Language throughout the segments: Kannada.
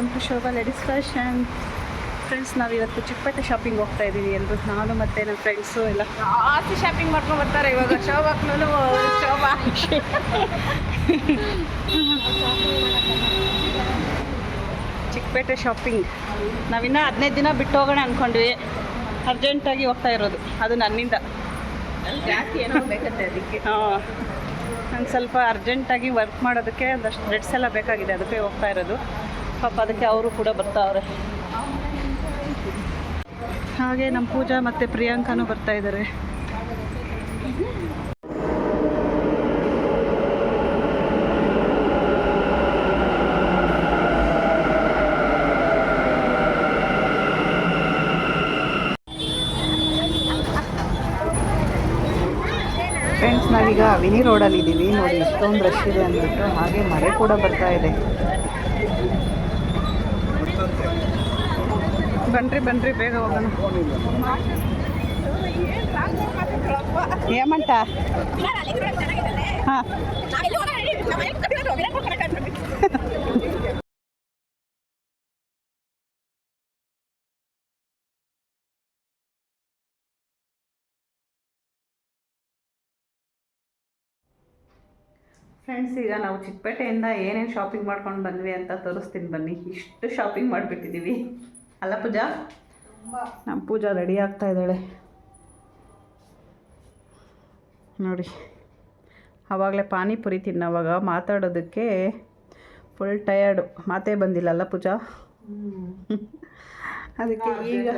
Welcome to Shobha ladies fashion friends ನಾವಿವತ್ತು ಚಿಕ್ಕಪೇಟೆ ಶಾಪಿಂಗ್ ಹೋಗ್ತಾ ಇದ್ದೀವಿ ಎಲ್ಲರೂ ನಾನು ಮತ್ತು ನನ್ನ ಫ್ರೆಂಡ್ಸು ಎಲ್ಲ. ಜಾಸ್ತಿ ಶಾಪಿಂಗ್ ಮಾಡ್ಕೊಂಡು ಬರ್ತಾರೆ ಇವಾಗ. ಶೋಭಾಕ್ನೂ ಶೋಭಾ. ಚಿಕ್ಕಪೇಟೆ ಶಾಪಿಂಗ್ ನಾವಿನ್ನೂ ಹದಿನೈದು ದಿನ ಬಿಟ್ಟು ಹೋಗೋಣ ಅಂದ್ಕೊಂಡ್ವಿ ಅರ್ಜೆಂಟಾಗಿ ಹೋಗ್ತಾ ಇರೋದು. ಅದು ನನ್ನಿಂದ. ಜಾಸ್ತಿ ಏನೋ ಬೇಕಂತೆ ಅದಕ್ಕೆ. ಹಾಂ. ನಂಗೆ ಸ್ವಲ್ಪ ಅರ್ಜೆಂಟಾಗಿ ವರ್ಕ್ ಮಾಡೋದಕ್ಕೆ ಒಂದಷ್ಟು ಡ್ರೆಡ್ಸ್ ಎಲ್ಲ ಬೇಕಾಗಿದೆ. ಅದಕ್ಕೆ ಹೋಗ್ತಾ ಇರೋದು. ಪಾಪ ಅದಕ್ಕೆ ಅವರು ಕೂಡ ಬರ್ತಾವ್ರೆ. ಹಾಗೆ ನಮ್ಮ ಪೂಜಾ ಮತ್ತೆ ಪ್ರಿಯಾಂಕಾನು ಬರ್ತಾ ಇದ್ದಾರೆ. ಫ್ರೆಂಡ್ಸ್ ನಾವೀಗ ವಿನಿ ರೋಡಲ್ಲಿ ಇದ್ದೀವಿ ನೋಡಿ ಇಷ್ಟೊಂದು ರಶ್ ಇದೆ ಅಂದ್ಬಿಟ್ಟು ಹಾಗೆ ಮಳೆ ಕೂಡ ಬರ್ತಾ ಇದೆ. ಬನ್ರಿ ಬನ್ರಿ, ಬೇಗ ಹೋಗೋಣ. ಏಮಂತ ಫ್ರೆಂಡ್ಸ್ ಈಗ ನಾವು ಚಿಕ್ಕಪೇಟೆಯಿಂದ ಏನೇನು ಶಾಪಿಂಗ್ ಮಾಡ್ಕೊಂಡು ಬಂದ್ವಿ ಅಂತ ತೋರಿಸ್ತೀನಿ ಬನ್ನಿ. ಇಷ್ಟು ಶಾಪಿಂಗ್ ಮಾಡಿಬಿಟ್ಟಿದ್ದೀವಿ ಅಲ್ಲ ಪೂಜಾ? ನಮ್ಮ ಪೂಜಾ ರೆಡಿ ಆಗ್ತಾ ಇದ್ದಾಳೆ. ನೋಡಿ ಆವಾಗಲೇ ಪಾನಿಪುರಿ ತಿನ್ನೋವಾಗ ಮಾತಾಡೋದಕ್ಕೆ ಫುಲ್ ಟಯರ್ಡು ಮಾತೇ ಬಂದಿಲ್ಲಲ್ಲ ಪೂಜಾ? ಅದಕ್ಕೆ ಈಗ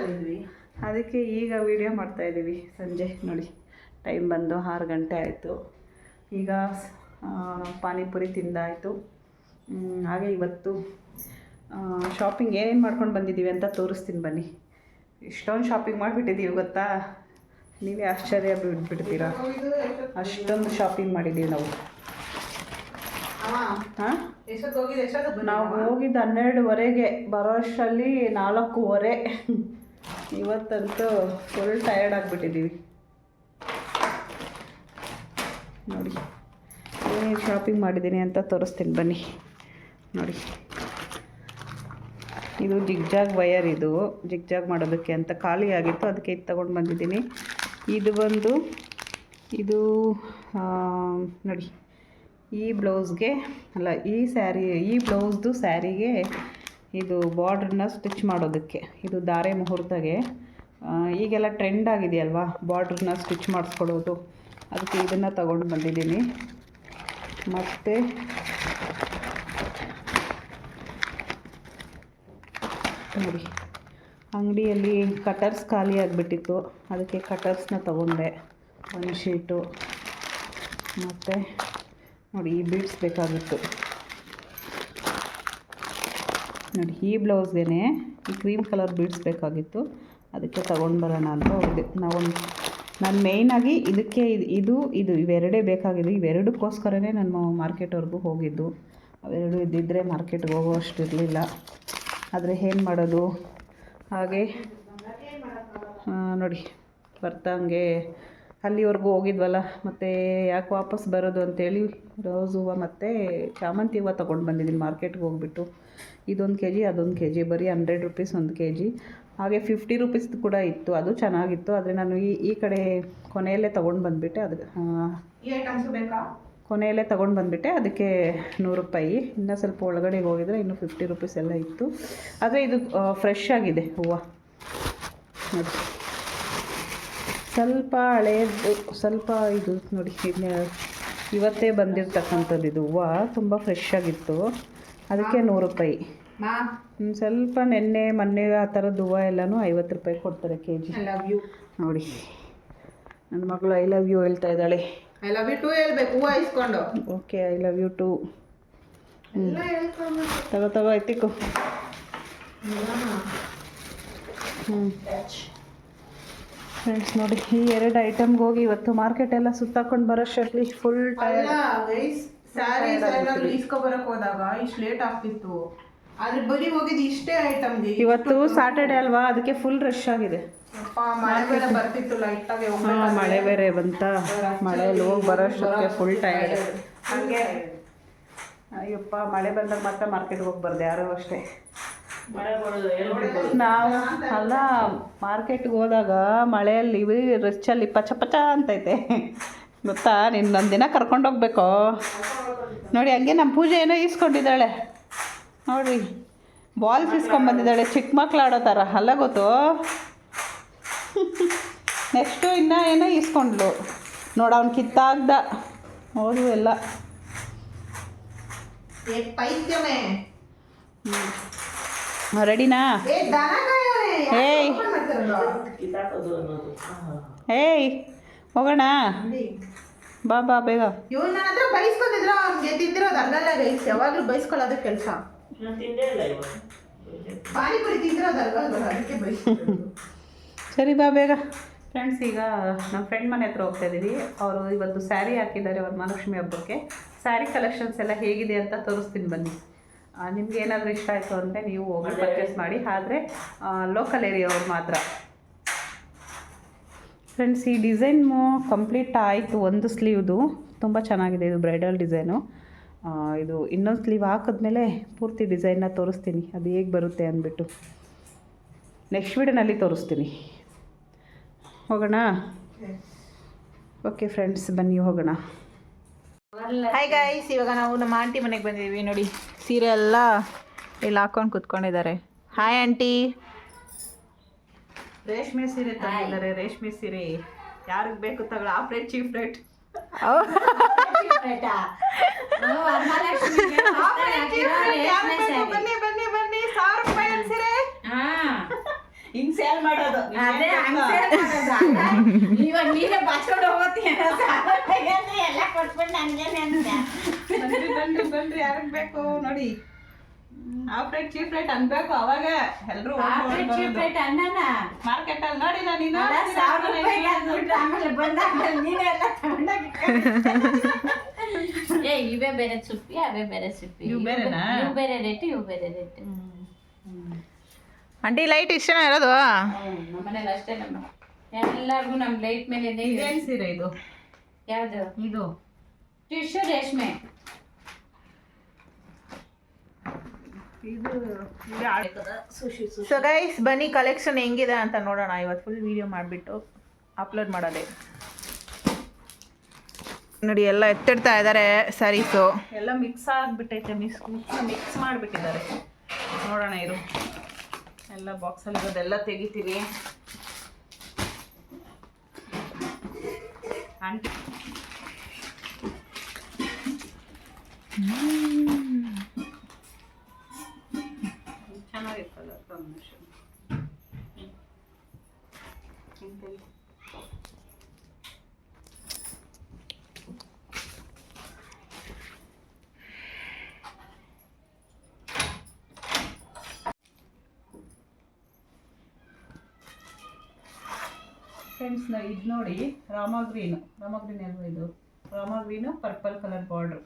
ಅದಕ್ಕೆ ಈಗ ವಿಡಿಯೋ ಮಾಡ್ತಾ ಇದ್ದೀವಿ ಸಂಜೆ. ನೋಡಿ ಟೈಮ್ ಬಂದು ಆರು ಗಂಟೆ ಆಯಿತು. ಈಗ ಪಾನಿಪುರಿ ತಿಂದಾಯಿತು. ಹಾಗೆ ಇವತ್ತು ಶಾಪಿಂಗ್ ಏನೇನು ಮಾಡ್ಕೊಂಡು ಬಂದಿದ್ದೀವಿ ಅಂತ ತೋರಿಸ್ತೀನಿ ಬನ್ನಿ. ಇಷ್ಟೊಂದು ಶಾಪಿಂಗ್ ಮಾಡಿಬಿಟ್ಟಿದ್ದೀವಿ ಗೊತ್ತಾ? ನೀವೇ ಆಶ್ಚರ್ಯ ಬಿಟ್ಬಿಡ್ತೀರಾ? ಅಷ್ಟೊಂದು ಶಾಪಿಂಗ್ ಮಾಡಿದ್ದೀವಿ ನಾವು. ಹಾಂ? ನಾವು ಹೋಗಿದ್ದು ಹನ್ನೆರಡುವರೆಗೆ ಬರೋ ಅಷ್ಟರಲ್ಲಿ ನಾಲ್ಕೂವರೆ. ಇವತ್ತಂತೂ ಫುಲ್ ಟಯರ್ಡ್ ಆಗಿಬಿಟ್ಟಿದ್ದೀವಿ ನೋಡಿ, ಏನೇನು ಶಾಪಿಂಗ್ ಮಾಡಿದ್ದೀನಿ ಅಂತ ತೋರಿಸ್ತೀನಿ ಬನ್ನಿ. ನೋಡಿ. ಇದು ಜಿಗ್ಜಾಗ್ ವಯರ್ ಇದು. ಜಿಗ್ಜಾಗ್ ಮಾಡೋದಕ್ಕೆ ಅಂತ ಖಾಲಿ ಆಗಿತ್ತು. ಅದಕ್ಕೆ ಇದು ತಗೊಂಡು ಬಂದಿದ್ದೀನಿ. ಇದು ಬಂದು, ಇದು ನೋಡಿ, ಈ ಬ್ಲೌಸ್ಗೆ, ಅಲ್ಲ, ಈ ಸ್ಯಾರಿ, ಈ ಬ್ಲೌಸ್ದು ಸ್ಯಾರಿಗೆ ಇದು ಬಾರ್ಡ್ರನ್ನ ಸ್ಟಿಚ್ ಮಾಡೋದಕ್ಕೆ. ಇದು ಧಾರೆ ಮುಹೂರ್ತಗೆ. ಈಗೆಲ್ಲ ಟ್ರೆಂಡ್ ಆಗಿದೆಯಲ್ವಾ, ಬಾರ್ಡ್ರನ್ನ ಸ್ಟಿಚ್ ಮಾಡಿಸ್ಕೊಡೋದು ಅದಕ್ಕೆ ಇದನ್ನು ತಗೊಂಡು ಬಂದಿದ್ದೀನಿ. ಮತ್ತು ನೋಡಿ ಅಂಗಡಿಯಲ್ಲಿ ಕಟರ್ಸ್ ಖಾಲಿ ಆಗಿಬಿಟ್ಟಿತ್ತು. ಅದಕ್ಕೆ ಕಟರ್ಸ್ನ ತಗೊಂಡೆ. ಒಂದು ಶೀಟು. ಮತ್ತು ನೋಡಿ, ಈ ಬೀಡ್ಸ್ ಬೇಕಾಗಿತ್ತು. ನೋಡಿ, ಈ ಬ್ಲೌಸ್ಗೆ ಈ ಕ್ರೀಮ್ ಕಲರ್ ಬೀಡ್ಸ್ ಬೇಕಾಗಿತ್ತು. ಅದಕ್ಕೆ ತೊಗೊಂಡು ಬರೋಣ ಅಂತ ಹೋಗಿದ್ದೆ. ನಾವೊಂದು ನಾನು ಮೇಯ್ನಾಗಿ ಇದಕ್ಕೆ ಇದು ಇದು ಇದು ಇವೆರಡೇ ಬೇಕಾಗಿದ್ದು. ಇವೆರಡಕ್ಕೋಸ್ಕರನೇ ನಾನು ಮಾರ್ಕೆಟ್ವರೆಗೂ ಹೋಗಿದ್ದು. ಅವೆರಡು ಇದ್ದಿದ್ದರೆ ಮಾರ್ಕೆಟ್ಗೆ ಹೋಗೋ ಅಷ್ಟು ಇರಲಿಲ್ಲ ಆದರೆ ಏನು ಮಾಡೋದು? ಹಾಗೆ ನೋಡಿ, ಬರ್ತಾಂಗೆ. ಅಲ್ಲಿವರೆಗೂ ಹೋಗಿದ್ವಲ್ಲ, ಮತ್ತು ಯಾಕೆ ವಾಪಸ್ ಬರೋದು ಅಂತೇಳಿ ರೋಸ್ ಹೂವು ಮತ್ತು ಚಾಮಂತಿ ಹೂವು ತೊಗೊಂಡು ಬಂದಿದ್ದೀನಿ ಮಾರ್ಕೆಟ್ಗೆ ಹೋಗ್ಬಿಟ್ಟು. ಇದೊಂದು ಕೆ ಜಿ ಅದೊಂದು ಕೆ ಜಿ ಬರೀ ಹಂಡ್ರೆಡ್ ರುಪೀಸ್ ಒಂದು ಕೆ ಜಿ ಹಾಗೆ ಫಿಫ್ಟಿ ರುಪೀಸ್ದು ಕೂಡ ಇತ್ತು, ಅದು ಚೆನ್ನಾಗಿತ್ತು. ಆದರೆ ನಾನು ಈ ಈ ಕಡೆ ಕೊನೆಯಲ್ಲೇ ತೊಗೊಂಡು ಬಂದುಬಿಟ್ಟೆ ಅದು ಕೊನೆಯಲ್ಲೇ ತೊಗೊಂಡು ಬಂದುಬಿಟ್ಟೆ. ಅದಕ್ಕೆ ನೂರು ರೂಪಾಯಿ ಇನ್ನೂ ಸ್ವಲ್ಪ ಒಳಗಡೆ ಹೋಗಿದ್ರೆ ಇನ್ನೂ ಫಿಫ್ಟಿ ರುಪೀಸ್ ಎಲ್ಲ ಇತ್ತು. ಆದರೆ ಇದು ಫ್ರೆಶ್ ಆಗಿದೆ. ಹೂವು. ನೋಡಿ ಸ್ವಲ್ಪ ಹಳೇದು ಸ್ವಲ್ಪ ಇದು ನೋಡಿ ಇವತ್ತೇ ಬಂದಿರತಕ್ಕಂಥದ್ದು ಇದು ಹೂವು. ತುಂಬ ಫ್ರೆಶ್ ಆಗಿತ್ತು. ಅದಕ್ಕೆ ನೂರು ರೂಪಾಯಿ ಸ್ವಲ್ಪ ನೆನ್ನೆ ಮೊನ್ನೆ ಆ ಥರದ್ದು ಹೂವು ಎಲ್ಲನೂ ಐವತ್ತು ರೂಪಾಯಿ ಕೊಡ್ತಾರೆ K G I love you ನೋಡಿ. ನನ್ನ ಮಗಳು ಐ ಲವ್ ಯು ಹೇಳ್ತಾ ಇದ್ದಾಳೆ. ಐ ಲವ್ ಯು ಟು ಹೇಳ್ಬೇಕು ಹೂವು ಇಸ್ಕೊಂಡು. Okay I love you too ತಗೋ ತಗೋ ಎತ್ತಿಕು. ಹ್ಞೂ ಫ್ರೆಂಡ್ಸ್ ನೋಡಿ ಈ ಎರಡು ಐಟಮ್ಗೆ ಹೋಗಿ ಇವತ್ತು ಮಾರ್ಕೆಟ್ ಎಲ್ಲ ಸುತ್ತಾಕೊಂಡು ಬರೋಷ್ಟರಲ್ಲಿ ಫುಲ್ ಟೈರ್ ಸ್ಯಾರೀಸ್ ಏನಾದ್ರು ಇಸ್ಕೊ ಬರಕ್ ಹೋದಾಗ ಇಷ್ಟು ಲೇಟ್ ಆಗ್ತಿತ್ತು. ಆದ್ರೆ ಬರೀ ಹೋಗಿದ್ದು ಇಷ್ಟೇ ಐಟಮ್ ಇವತ್ತು ಸಾಟರ್ಡೆ ಅಲ್ವಾ? ಅದಕ್ಕೆ ಫುಲ್ ರಶ್ ಆಗಿದೆ. ಮಳೆ ಬೇರೆ ಹಾಂ ಮಳೆ ಬಂತ. ಮಳೆಯಲ್ಲಿ ಹೋಗಿ ಬರೋಷ್ಟಕ್ಕೆ ಫುಲ್ ಟಯರ್ಡ್ ಹಾಗೆ. ಅಯ್ಯಪ್ಪ ಮಳೆ ಬಂದಾಗ ಮತ್ತೆ ಮಾರ್ಕೆಟ್ಗೆ ಹೋಗಿ ಬರ್ದೆ ಯಾರು ಅಷ್ಟೇ. ನಾವು ಅಲ್ಲ ಮಾರ್ಕೆಟ್ಗೆ ಹೋದಾಗ ಮಳೆಯಲ್ಲಿ ರಿಚ್ಚಲ್ಲಿ ಪಚ ಪಚ ಅಂತೈತೆ. ಗೊತ್ತಾ? ನೀನು ಒಂದು ದಿನ ಕರ್ಕೊಂಡೋಗ್ಬೇಕು ನೋಡಿ ಹಂಗೆ ನಮ್ಮ ಪೂಜೆ ಏನೋ ಈಸ್ಕೊಂಡಿದ್ದಾಳೆ. ನೋಡ್ರಿ ಬಾಲ್ಸ್ ಇಸ್ಕೊಂಡ್ಬಂದಿದ್ದಾಳೆ ಚಿಕ್ಕ ಮಕ್ಳು ಆಡೋ ಥರ ಅಲ್ಲ ಗೊತ್ತು? ನೆಕ್ಸ್ಟು ಇನ್ನೂ ಏನೋ ಈಸ್ಕೊಂಡ್ಲು. ನೋಡ ಅವ್ನು ಕಿತ್ತಾಗ್ದ. ಹೌದು ಎಲ್ಲ. ರೆಡಿನಾ? ಏಯ್. ಏಯ್ ಹೋಗೋಣ. ಬಾ ಬಾ ಬೇಗ. ಇವ್ನ ನನ್ನ ಹತ್ರ ಬೈಸ್ಕೊಂಡಿದ್ರ ಅವ್ನಿಗೆ ತಿಂದಿರೋದು ಅಲ್ಲಲ್ಲ ಗೈಸ್ ಯಾವಾಗ್ಲೂ ಬೈಸ್ಕೊಳ್ಳೋದು ಕೆಲಸ. ಪಾನಿಪುರಿ ತಿಂದಿರೋದಲ್ವಾ ಇವಾಗ ಅದಕ್ಕೆ ಬೈಸ್ಕೊಳ್ಳೋದು ಸರಿ ಬಾ ಬೇಗ. ಫ್ರೆಂಡ್ಸ್ ಈಗ ನಮ್ಮ ಫ್ರೆಂಡ್ ಮನೆ ಹತ್ರ ಹೋಗ್ತಾ ಇದ್ದೀವಿ ಅವರು ಇವತ್ತು ಸ್ಯಾರಿ ಹಾಕಿದ್ದಾರೆ ಅವ್ರ ಮಹಾಲಕ್ಷ್ಮಿ ಹಬ್ಬಕ್ಕೆ. ಸ್ಯಾರಿ ಕಲೆಕ್ಷನ್ಸ್ ಎಲ್ಲ ಹೇಗಿದೆ ಅಂತ ತೋರಿಸ್ತೀನಿ ಬನ್ನಿ. ನಿಮ್ಗೆ ಏನಾದರೂ ಇಷ್ಟ ಆಯಿತು ಅಂದರೆ ನೀವು ಹೋಗಿ ಪರ್ಚೇಸ್ ಮಾಡಿ. ಆದರೆ ಲೋಕಲ್ ಏರಿಯಾವ್ರು ಮಾತ್ರ. ಫ್ರೆಂಡ್ಸ್ ಈ ಡಿಸೈನು ಕಂಪ್ಲೀಟ್ ಆಯಿತು ಒಂದು ಸ್ಲೀವ್ದು ತುಂಬ ಚೆನ್ನಾಗಿದೆ ಇದು ಬ್ರೈಡಲ್ ಡಿಸೈನು ಇದು ಇನ್ನೊಂದು ಸ್ಲೀವ್ ಹಾಕಿದ್ಮೇಲೆ ಪೂರ್ತಿ ಡಿಸೈನ್ನ ತೋರಿಸ್ತೀನಿ. ಅದು ಹೇಗೆ ಬರುತ್ತೆ ಅಂದ್ಬಿಟ್ಟು. ನೆಕ್ಸ್ಟ್ ವಿಡಿಯೋನಲ್ಲಿ ತೋರಿಸ್ತೀನಿ. ಹೋಗೋಣ? ಓಕೆ ಫ್ರೆಂಡ್ಸ್ ಬನ್ನಿ ಹೋಗೋಣ. ಹಾಯ್ ಗೈಸ್ ಇವಾಗ ನಾವು ನಮ್ಮ ಆಂಟಿ ಮನೆಗೆ ಬಂದಿದ್ದೀವಿ ನೋಡಿ. ಸೀರೆ ಎಲ್ಲ ಇಲ್ಲಿ ಹಾಕೊಂಡು ಕುತ್ಕೊಂಡಿದ್ದಾರೆ. ಹಾಯ್ ಆಂಟಿ ರೇಷ್ಮೆ ಸೀರೆ ತಂದಿದ್ದಾರೆ ರೇಷ್ಮೆ ಸೀರೆ. ಯಾರಿಗೆ ಬೇಕು ತಗೊಳ್ಳ ಆ ರೇಟ್ ಚೀಪ್ ರೇಟ್ ಬನ್ನಿ ಬನ್ನಿ ಬನ್ನಿ ಸಾವಿರ ರೂಪಾಯಿ ಸೀರೆ ಹಿಂಗ್ ಸೇಲ್ ಮಾಡೋದು. ಅದೇ ಇವಾಗ ನೀನೇ ಬಾಚ್ಕೊಂಡು ಹೋಗ್ತೀಯ ಎಲ್ಲ ಕೊಟ್ಬಿಟ್ಟು ನನ್ಗೇನೆ ಬನ್ರಿ ಬನ್ರಿ ಬನ್ರಿ ಯಾರಿಗೆ ಬೇಕು ನೋಡಿ. ಆಫ್ ರೇಟ್ ಚೀಪ್ ರೇಟ್ ಅನ್ಬೇಕು ಅವಾಗ. ಎಲ್ರು ಅನ್ನನ. ಮಾರ್ಕೆಟ್ ಅಲ್ಲಿ ನೋಡಿ ನೀನು? ಆಮೇಲೆ ಬಂದಾದ್ಮೇಲೆ ನೀನೇ ಎಲ್ಲ ತಗೊಂಡಾಗ ಏ ಇವೇ ಬೇರೆ ಸುಪ್ಪಿ ಅವೇ ಬೇರೆ ಸುಪ್ಪಿ ಇವು ಬೇರೆನಾ? ಇವು ಬೇರೆ ರೇಟ್ ಇವು ಬೇರೆ ರೇಟ್ ಆಂಟಿ ಲೈಟ್ ಇಷ್ಟನೇ ಇರೋದು? ನಮ್ಮನೇಲಿ ಅಷ್ಟೇ ನಮ್ಮ ಎಲ್ಲರಿಗೂ ನಮ್ಮ ಲೈಟ್ ಮೇಲೆ ಇದೇನ್ ಸೀರೆ ಇದು? ಯಾವ್ದು? ಇದು. ಟಿಶ್ಯೂ ರೇಷ್ಮೆ. ಸೊ ಗೈಸ್ ಬನ್ನಿ ಕಲೆಕ್ಷನ್ ಹೆಂಗಿದೆ ಅಂತ ನೋಡೋಣ. ಇವತ್ತು ಫುಲ್ ವಿಡಿಯೋ ಮಾಡಿಬಿಟ್ಟು ಅಪ್ಲೋಡ್ ಮಾಡೋದೆ. ನೋಡಿ ಎಲ್ಲ ಎತ್ತಿಡ್ತಾ ಇದ್ದಾರೆ ಸ್ಯಾರೀಸು ಎಲ್ಲ ಮಿಕ್ಸ್ ಆಗಿಬಿಟ್ಟೈತೆ ಮಿಕ್ಸ್ ಮಿಕ್ಸ್ ಮಾಡಿಬಿಟ್ಟಿದ್ದಾರೆ. ನೋಡೋಣ ಇರು. ಎಲ್ಲ ಬಾಕ್ಸಲ್ಲಿ ಇರೋದೆಲ್ಲ ತೆಗಿತೀವಿ ಆಂಟಿ. ಚೆನ್ನಾಗಿರ್ತಲ್ಲ ಫ್ರೆಂಡ್ಸ್ ನಾ ಇದು ನೋಡಿ ರಾಮ ಗ್ರೀನು. ರಾಮ ಗ್ರೀನ್ ಅಲ್ವಾ ಇದು? Rama green purple colour border.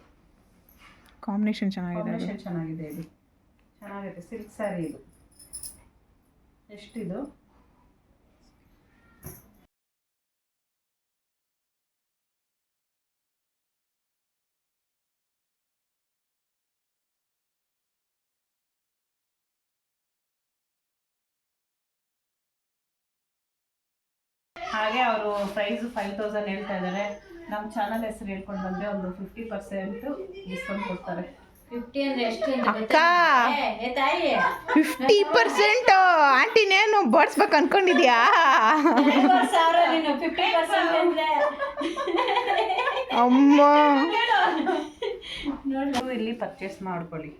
Combination ಚೆನ್ನಾಗಿದೆ ಕಾಂಬಿನೇಷನ್ ಚೆನ್ನಾಗಿದೆ ಇದು. ಚೆನ್ನಾಗಿದೆ ಸಿಲ್ಕ್ ಸ್ಯಾರಿ ಇದು. ಎಷ್ಟಿದು? ಹಾಗೆ ಅವರು ಪ್ರೈಸ್ ಫೈವ್ ತೌಸಂಡ್ ಹೇಳ್ತಾ ಇದ್ದಾರೆ. ನಮ್ಮ ಚಾನಲ್ ಹೆಸರು ಹೇಳ್ಕೊಂಡು ಬಂದರೆ ಒಂದು ಫಿಫ್ಟಿ ಪರ್ಸೆಂಟು ಡಿಸ್ಕೌಂಟ್ ಕೊಡ್ತಾರೆ. ಫಿಫ್ಟಿ ಅಂದ್ರೆ ಎಷ್ಟು ಅಂತ ಅಕ್ಕ. ಗೊತ್ತಾ? ಏ, ತಾಯಿ! ಫಿಫ್ಟಿ ಪರ್ಸೆಂಟ್ ಆಂಟಿನೇನು ಬಡ್ಸ್ಬೇಕು ಅನ್ಕೊಂಡಿದ್ಯಾ? ಐವತ್ತು ಸಾವಿರ ನೀನು ಫಿಫ್ಟಿ ಪರ್ಸೆಂಟ್ ಅಂದ್ರೆ? ಅಮ್ಮ! ನೀವು ಇಲ್ಲಿ ಪರ್ಚೇಸ್ ಮಾಡ್ಕೊಳ್ಳಿ.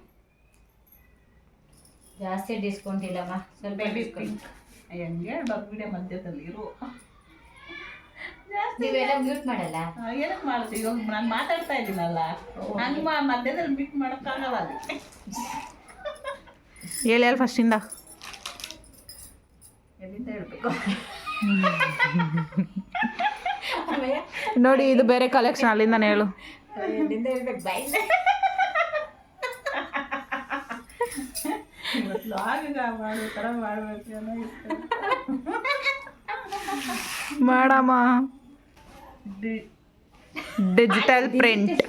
ಜಾಸ್ತಿ ಡಿಸ್ಕೌಂಟ್ ಇಲ್ಲಮ್ಮ. ಸ್ವಲ್ಪ ಬೇಬಿ ಡಿಸ್ಕೌಂಟ್ ಪಿಂಕ್ ಹೆಂಗೆ? ಬಗ್ಬಿಡೆ ಮಧ್ಯದಲ್ಲಿ ಇರು ನೀವೆಲ್ಲ ಮ್ಯೂಟ್ ಮಾಡಲ್ಲ? ಏನಕ್ಕೆ ಮಾಡ್ತೀವಿ ಇವಾಗ ನಾನು ಮಾತಾಡ್ತಾ ಇದ್ದೀನಲ್ಲ. ಹಂಗೆ ಮಾ ಮಧ್ಯದಲ್ಲಿ ಬಿಟ್ ಮಾಡೋಕ್ಕಾಗಲ್ಲ ಅಲ್ಲಿ. ಹೇಳಿ ಹೇಳಿ ಫಸ್ಟಿಂದ ಎಲ್ಲಿಂದ ಹೇಳ್ಬೇಕು? ನೋಡಿ ಇದು ಬೇರೆ ಕಲೆಕ್ಷನ್ ಅಲ್ಲಿಂದ ಹೇಳು. ಎಲ್ಲಿಂದ ಹೇಳ್ಬೇಕು. ಮಾಡಮ್ಮ. Digital print